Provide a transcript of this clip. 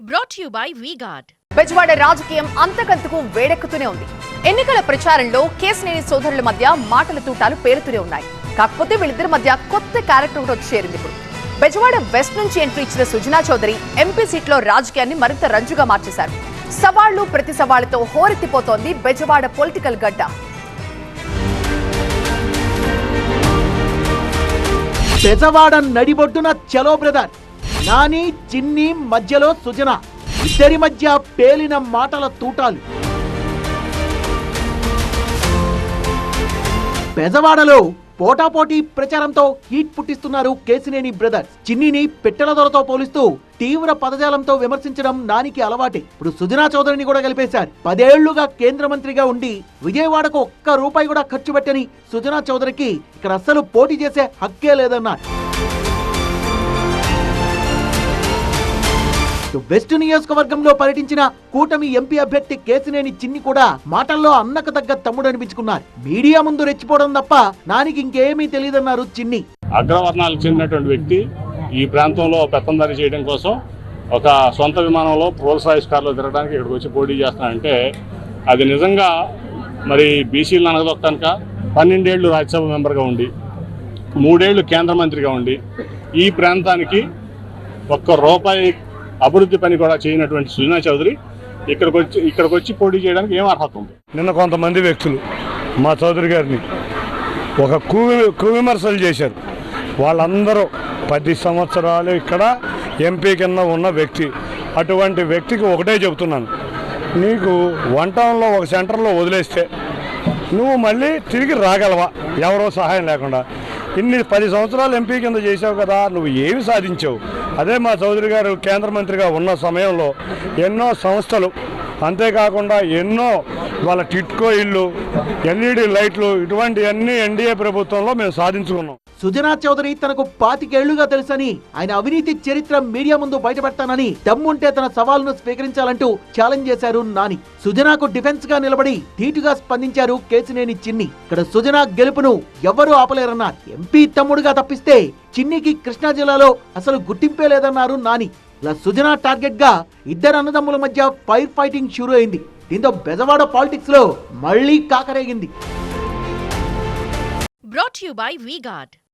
brought to you by VGuard. Bezawada రాజకీయం అంతకంతకు వేడెక్కుతూనే ఉంది. ఎన్నికల ప్రచారంలో కేసినేని సోదరుల మధ్య మాటల తూటాలు పేరుతూనే ఉన్నాయి. కాకపోతే వీళ్ళిద్దరి మధ్య కొత్త క్యారెక్టర్ ఒకటి వచ్చి చేరింది ఇప్పుడు. బెజవాడ వెస్ట్ నుంచి ఎంట్రీ ఇచ్చిన సుజనా చౌదరి ఎంపీ సీట్లో రాజకీయాన్ని మరింత రంజుగా మార్చేశారు. సవాళ్ళు ప్రతి సవాళ్ళతో హోరెత్తిపోతోంది బెజవాడ పొలిటికల్ గడ్డ. బెజవాడ నడిబొడ్డున చలో బ్రదర్. నాని చిన్ని మధ్యలో సుజన. ఇద్దరి మధ్య పేలిన మాటల తూటాలు. పెజవాడలో పోటాపోటీ ప్రచారంతో హీట్ పుట్టిస్తున్నారు కేసినేని బ్రదర్స్. చిన్నిని పెట్టెల దొరతో పోలిస్తూ తీవ్ర పదజాలంతో విమర్శించడం నానికి అలవాటే. ఇప్పుడు సుజనా చౌదరిని కూడా కలిపేశారు. పదేళ్ళుగా కేంద్ర మంత్రిగా ఉండి విజయవాడకు ఒక్క రూపాయి కూడా ఖర్చు పెట్టని సుజనా చౌదరికి ఇక్కడ అస్సలు పోటీ చేసే హక్కే లేదన్నారు. వెస్ట్ నియోజకవర్గంలో పర్యటించిన కూటమి ఎంపీ అభ్యర్థి కేసినేని చిన్ని కూడా మాటల్లో అన్నకు తగ్గ తమ్ముడు అనిపించుకున్నారు. మీడియా ముందు రెచ్చిపోవడం తప్ప నానికి ఇంకేమీ తెలియదన్నారు చిన్ని. అగ్రవర్ణాలకు చెందినటువంటి వ్యక్తి ఈ ప్రాంతంలో పెత్తందారి చేయడం కోసం ఒక సొంత విమానంలో రోల్స్ రాయిస్ కార్లో తిరగడానికి ఇక్కడికి వచ్చి పోటీ చేస్తానంటే అది నిజంగా మరి బీసీలను అనగదొక్కనుక పన్నెండేళ్ళు రాజ్యసభ మెంబర్గా ఉండి మూడేళ్ళు కేంద్ర మంత్రిగా ఉండి ఈ ప్రాంతానికి ఒక్క రూపాయి అభివృద్ధి పని కూడా చేయనటువంటి సుజనా చౌదరి ఇక్కడికి వచ్చి ఇక్కడికి వచ్చి పోటీ చేయడానికి ఏం అర్హత ఉంది? నిన్న కొంతమంది వ్యక్తులు మా చౌదరి గారిని ఒక కువి కువిమర్శలు చేశారు. వాళ్ళందరూ పది సంవత్సరాలు ఇక్కడ ఎంపీ కింద ఉన్న వ్యక్తి. అటువంటి వ్యక్తికి ఒకటే చెబుతున్నాను. నీకు వన్ టౌన్లో ఒక సెంటర్లో వదిలేస్తే నువ్వు మళ్ళీ తిరిగి రాగలవా? ఎవరో సహాయం లేకుండా. ఇన్ని పది సంవత్సరాలు ఎంపీ కింద చేసావు కదా నువ్వు ఏమి సాధించావు? అదే మా చౌదరి గారు కేంద్ర మంత్రిగా ఉన్న సమయంలో ఎన్నో సంస్థలు అంతేకాకుండా ఎన్నో వాళ్ళ టిట్కో ఇల్లు ఎల్ఈడి లైట్లు ఇటువంటివన్నీ ఎన్డీఏ ప్రభుత్వంలో మేము సాధించుకున్నాం. సుజనా చౌదరి తనకు పాతికేళ్ళుగా తెలుసని ఆయన అవినీతి చరిత్ర మీడియా ముందు బయటపెడతానని దమ్ముంటే తన సవాల్ను స్వీకరించాలంటూ ఛాలెంజ్ చేశారు నాని. సుజనాకు డిఫెన్స్గా నిలబడి ధీటుగా స్పందించారు కేసినేని చిన్ని. ఇక్కడ సుజనా గెలుపును ఎవరూ ఆపలేరన్నారు. ఎంపీ తమ్ముడుగా తప్పిస్తే చిన్నికి కృష్ణా జిల్లాలో అసలు గుర్తింపే లేదన్నారు నాని. ఇలా సుజనా టార్గెట్గా ఇద్దరు అన్నదమ్ముల మధ్య ఫైర్ ఫైటింగ్ షురూ అయింది దీంతో బెజవాడ పాలిటిక్స్లో మళ్ళీ కాకరేగింది. Brought to you by VGuard.